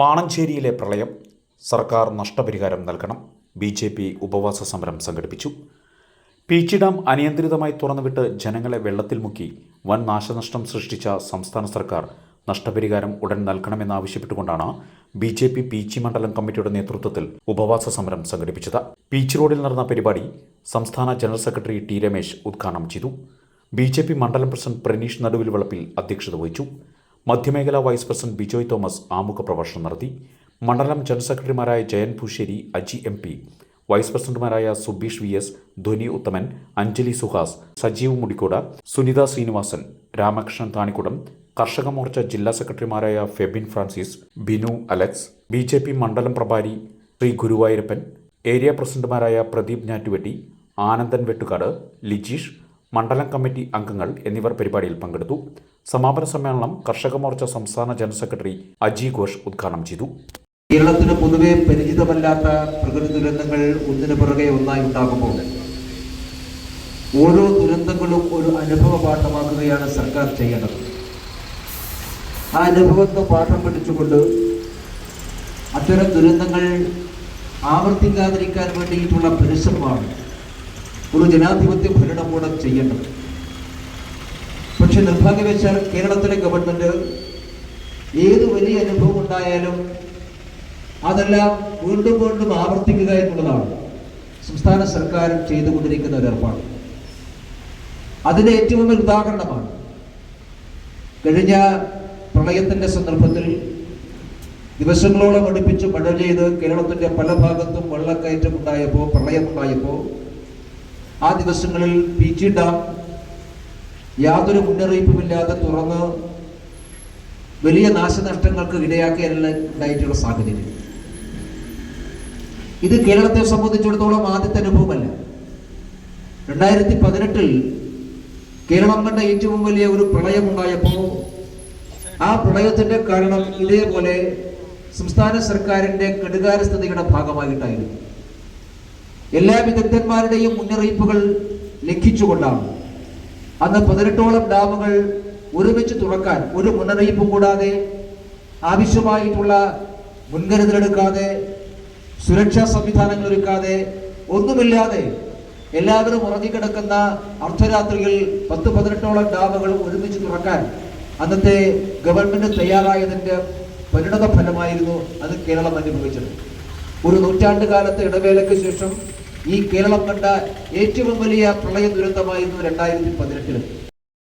പാണഞ്ചേരിയിലെ പ്രളയം സർക്കാർ നഷ്ടപരിഹാരം നൽകണം. ബി ജെ പി ഉപവാസ സമരം സംഘടിപ്പിച്ചു. പീച്ചി ഡാം അനിയന്ത്രിതമായി തുറന്നുവിട്ട് ജനങ്ങളെ വെള്ളത്തിൽ മുക്കി. വൻ നാശനഷ്ടം സൃഷ്ടിച്ച സംസ്ഥാന സർക്കാർ നഷ്ടപരിഹാരം ഉടൻ നൽകണമെന്നാവശ്യപ്പെട്ടുകൊണ്ടാണ് ബി ജെ പി പീച്ചി മണ്ഡലം കമ്മിറ്റിയുടെ നേതൃത്വത്തിൽ ഉപവാസ സമരം സംഘടിപ്പിച്ചത്. പീച്ചി റോഡിൽ നടന്ന പരിപാടി സംസ്ഥാന ജനറൽ സെക്രട്ടറി ടി രമേശ് ഉദ്ഘാടനം ചെയ്തു. ബി ജെ പി മണ്ഡലം പ്രസിഡന്റ് പ്രനീഷ് നടുവിൽ വളപ്പിൽ അധ്യക്ഷത വഹിച്ചു. മധ്യമേഖലാ വൈസ് പ്രസിഡന്റ് ബിജോയ് തോമസ് ആമുഖ പ്രഭാഷണം നടത്തി. മണ്ഡലം ജനറൽ സെക്രട്ടറിമാരായ Jayan Poosseri Aji M P vice പ്രസിഡന്റുമാരായ സുബീഷ് വി എസ് ധ്വനി ഉത്തമൻ അഞ്ജലി സുഹാസ് സജീവ് മുടിക്കോട് സുനിത ശ്രീനിവാസൻ രാമകൃഷ്ണൻ താണിക്കുടം കർഷക മോർച്ച ജില്ലാ സെക്രട്ടറിമാരായ Febin Francis Binu Alex B J P മണ്ഡലം പ്രഭാരി ശ്രീ ഗുരുവായൂരപ്പൻ ഏരിയ പ്രസിഡന്റുമാരായ പ്രദീപ് ഞാറ്റുവെട്ടി ആനന്ദൻ വെട്ടുകാട് ലിജീഷ് മണ്ഡലം കമ്മിറ്റി അംഗങ്ങൾ എന്നിവർ പരിപാടിയിൽ പങ്കെടുത്തു. സമാപന സമ്മേളനം കർഷക മോർച്ച സംസ്ഥാന ജനറൽ സെക്രട്ടറി അജി ഘോഷ് ഉദ്ഘാടനം ചെയ്തു. കേരളത്തിന് പൊതുവെ പരിചിതമല്ലാത്ത പ്രകൃതി ദുരന്തങ്ങൾ ഒന്നിനു പുറകെ ഒന്നായി ഉണ്ടാകുമ്പോൾ ഓരോ ദുരന്തങ്ങളും ഒരു അനുഭവ പാഠമാക്കുകയാണ് സർക്കാർ ചെയ്യേണ്ടത്. ആ അനുഭവത്തെ പാഠം പഠിച്ചുകൊണ്ട് അത്തരം ദുരന്തങ്ങൾ ആവർത്തിക്കാതിരിക്കാൻ വേണ്ടിയിട്ടുള്ള പരിശ്രമമാണ് ഒരു ജനാധിപത്യ ഭരണകൂടം ചെയ്യേണ്ടത്. പക്ഷെ നിർഭാഗ്യവശാൽ കേരളത്തിലെ ഗവൺമെന്റ് ഏത് വലിയ അനുഭവം ഉണ്ടായാലും അതെല്ലാം വീണ്ടും വീണ്ടും ആവർത്തിക്കുക എന്നുള്ളതാണ് സംസ്ഥാന സർക്കാർ ചെയ്തുകൊണ്ടിരിക്കുന്ന ഒരു ഏർപ്പാട്. അതിന് ഏറ്റവും വലിയ ഉദാഹരണമാണ് കഴിഞ്ഞ പ്രളയത്തിന്റെ സന്ദർഭത്തിൽ ദിവസങ്ങളോളം അടുപ്പിച്ച് മഴ ചെയ്ത് കേരളത്തിന്റെ പല ഭാഗത്തും വെള്ളക്കയറ്റം ഉണ്ടായപ്പോൾ പ്രളയമുണ്ടായപ്പോൾ ആ ദിവസങ്ങളിൽ പി ജി ഡാം യാതൊരു മുന്നറിയിപ്പുമില്ലാതെ തുറന്ന് വലിയ നാശനഷ്ടങ്ങൾക്ക് ഇടയാക്കിയല്ല ഉണ്ടായിട്ടുള്ള സാഹചര്യം. ഇത് കേരളത്തെ സംബന്ധിച്ചിടത്തോളം ആദ്യത്തെ അനുഭവമല്ല. രണ്ടായിരത്തി പതിനെട്ടിൽ കേരളം കണ്ട ഏറ്റവും വലിയ ഒരു പ്രളയമുണ്ടായപ്പോൾ ആ പ്രളയത്തിന്റെ കാരണം ഇതേപോലെ സംസ്ഥാന സർക്കാരിന്റെ കെടുകാരസ്ഥതയുടെ ഭാഗമായിട്ടായിരുന്നു. എല്ലാ വിദഗ്ധന്മാരുടെയും മുന്നറിയിപ്പുകൾ ലംഘിച്ചുകൊണ്ടാണ്. അന്ന് പതിനെട്ടോളം ഡാമുകൾ ഒരുമിച്ച് തുറക്കാൻ ഒരു മുന്നറിയിപ്പും കൂടാതെ ആവശ്യമായിട്ടുള്ള മുൻകരുതലെടുക്കാതെ സുരക്ഷാ സംവിധാനങ്ങൾ ഒരുക്കാതെ ഒന്നുമില്ലാതെ എല്ലാവരും ഉറങ്ങിക്കിടക്കുന്ന അർദ്ധരാത്രിയിൽ പത്ത് പതിനെട്ടോളം ഡാമുകൾ ഒരുമിച്ച് തുറക്കാൻ അന്നത്തെ ഗവൺമെന്റ് തയ്യാറായതിന്റെ പരിണത ഫലമായിരുന്നു അത് കേരളം അനുഭവിച്ചത്. ഒരു നൂറ്റാണ്ട് കാലത്തെ ഇടവേളയ്ക്ക് ശേഷം ഈ കേരളം കണ്ട ഏറ്റവും വലിയ പ്രളയ ദുരന്തമായിരുന്നു രണ്ടായിരത്തി പതിനെട്ടിൽ.